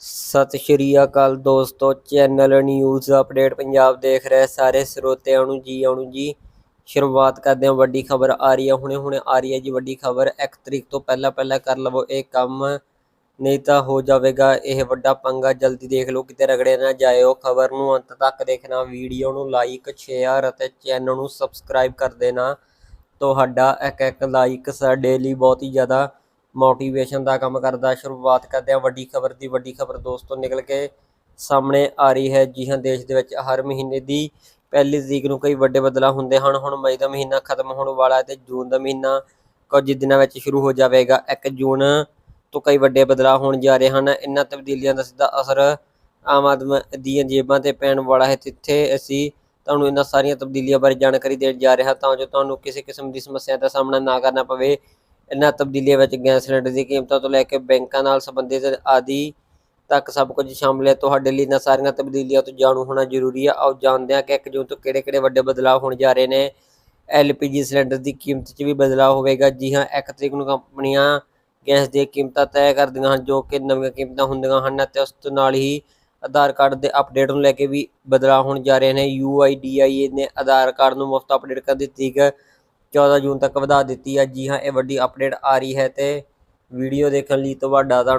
ਸਤਿ ਸ਼੍ਰੀ ਅਕਾਲ ਦੋਸਤੋ, channel news update Punjab ਦੇਖ ਰਹੇ ਸਾਰੇ ਸਰੋਤਿਆਂ ਨੂੰ ਜੀ, ਆਉਣ ਜੀ। ਸ਼ੁਰੂਆਤ ਕਰਦੇ ਹਾਂ, ਵੱਡੀ ਖਬਰ ਆ ਰਹੀ ਹੈ ਹੁਣੇ ਹੁਣੇ ਆ ਰਹੀ ਹੈ ਜੀ, ਵੱਡੀ ਖਬਰ 1 ਤਰੀਕ ਤੋਂ ਪਹਿਲਾਂ ਪਹਿਲਾਂ ਕਰ ਲਵੋ ਇਹ ਕੰਮ। ਨਹੀਂ ਤਾਂ ਹੋ ਜਾਵੇਗਾ, ਇਹ ਵੱਡਾ ਪੰਗਾ, ਜਲਦੀ ਦੇਖ ਲਓ, ਕਿਤੇ ਰਗੜੇ ਨਾ ਜਾਇਓ। ਖਬਰ ਨੂੰ ਅੰਤ ਤੱਕ ਦੇਖਣਾ ਵੀਡੀਓ ਨੂੰ ਲਾਈਕ ਸ਼ੇਅਰ ਅਤੇ ਚੈਨਲ ਨੂੰ ਸਬਸਕ੍ਰਾਈਬ ਕਰ ਦੇਣਾ। ਤੁਹਾਡਾ ਇੱਕ ਇੱਕ ਲਾਈਕ ਸਾਡੇ ਲਈ ਬਹੁਤ ਹੀ ਜ਼ਿਆਦਾ ਮੋਟੀਵੇਸ਼ਨ ਦਾ ਕੰਮ ਕਰਦਾ, ਸ਼ੁਰੂਆਤ ਕਰਦੇ ਹਾਂ ਵੱਡੀ ਖਬਰ ਦੀ, ਵੱਡੀ ਖਬਰ ਦੋਸਤੋ ਨਿਕਲ ਕੇ ਸਾਹਮਣੇ ਆ ਰਹੀ ਹੈ, ਜੀ ਹਾਂ, ਦੇਸ਼ ਦੇ ਵਿੱਚ ਹਰ ਮਹੀਨੇ ਦੀ ਪਹਿਲੀ ਤਰੀਕ ਨੂੰ ਕਈ ਵੱਡੇ ਬਦਲਾਅ ਹੁੰਦੇ ਹਨ। ਹੁਣ ਮਈ ਦਾ ਮਹੀਨਾ ਖਤਮ ਹੋਣ ਵਾਲਾ ਹੈ ਤੇ ਜੂਨ ਦਾ ਮਹੀਨਾ ਕੁਝ ਦਿਨਾਂ ਵਿੱਚ ਸ਼ੁਰੂ ਹੋ ਜਾਵੇਗਾ। 1 ਜੂਨ ਤੋਂ ਕਈ ਵੱਡੇ ਬਦਲਾਅ ਹੋਣ ਜਾ ਰਹੇ ਹਨ। ਇਹਨਾਂ ਤਬਦੀਲੀਆਂ ਦਾ ਸਿੱਧਾ ਅਸਰ ਆਮ ਆਦਮੀ ਦੀਆਂ ਜੇਬਾਂ ਤੇ ਪੈਣ ਵਾਲਾ ਹੈ। ਜਿੱਥੇ ਅਸੀਂ ਤੁਹਾਨੂੰ ਇਹਨਾਂ ਸਾਰੀਆਂ ਤਬਦੀਲੀਆਂ ਬਾਰੇ ਜਾਣਕਾਰੀ ਦੇਣ ਜਾ ਰਹੇ ਹਾਂ, ਤਾਂ ਜੋ ਤੁਹਾਨੂੰ ਕਿਸੇ ਕਿਸਮ ਦੀ ਸਮੱਸਿਆ ਦਾ ਸਾਹਮਣਾ ਨਾ ਕਰਨਾ ਪਵੇ। ਇਹਨਾਂ ਤਬਦੀਲੀਆਂ ਵਿੱਚ ਗੈਸ ਸਿਲੰਡਰ ਦੀ ਕੀਮਤਾਂ ਤੋਂ ਲੈ ਕੇ ਬੈਂਕਾਂ ਨਾਲ ਸੰਬੰਧਿਤ ਆਦਿ ਤੱਕ ਸਭ ਕੁਝ ਸ਼ਾਮਲ ਹੈ। ਤੁਹਾਡੇ ਲਈ ਇਹਨਾਂ ਸਾਰੀਆਂ ਤਬਦੀਲੀਆਂ ਤੋਂ ਜਾਣੂ ਹੋਣਾ ਜ਼ਰੂਰੀ ਹੈ। ਆਓ ਜਾਣਦੇ ਹਾਂ ਕਿ 1 ਜੂਨ ਤੋਂ ਕਿਹੜੇ-ਕਿਹੜੇ ਵੱਡੇ ਬਦਲਾਅ ਹੋਣ ਜਾ ਰਹੇ ਨੇ। ਐਲਪੀਜੀ ਸਿਲੰਡਰ ਦੀ ਕੀਮਤ 'ਚ ਵੀ ਬਦਲਾਅ ਹੋਵੇਗਾ। ਜੀ ਹਾਂ 1 ਤਰੀਕ ਨੂੰ ਕੰਪਨੀਆਂ ਗੈਸ ਦੀਆਂ ਕੀਮਤਾਂ ਤੈਅ ਕਰਦੀਆਂ ਹਨ, ਜੋ ਕਿ ਨਵੀਆਂ ਕੀਮਤਾਂ ਹੁੰਦੀਆਂ ਹਨ ਅਤੇ ਉਸ ਤੋਂ ਨਾਲ ਹੀ ਆਧਾਰ ਕਾਰਡ ਦੇ ਅਪਡੇਟ ਨੂੰ ਲੈ ਕੇ ਵੀ ਬਦਲਾਅ ਹੋਣ ਜਾ ਰਹੇ ਨੇ। UIDAI ਨੇ ਆਧਾਰ ਕਾਰਡ ਨੂੰ ਮੁਫਤ ਅਪਡੇਟ ਕਰ ਦਿੱਤੀ। ਤਰੀਕ 14 ਜੂਨ ਤੱਕ ਵਧਾ ਦਿੱਤੀ ਹੈ। ਜੀ ਹਾਂ, ਇਹ ਵੱਡੀ ਅਪਡੇਟ ਆ ਰਹੀ ਹੈ ਤੇ ਵੀਡੀਓ ਦੇਖਣ ਲਈ ਤੁਹਾਡਾ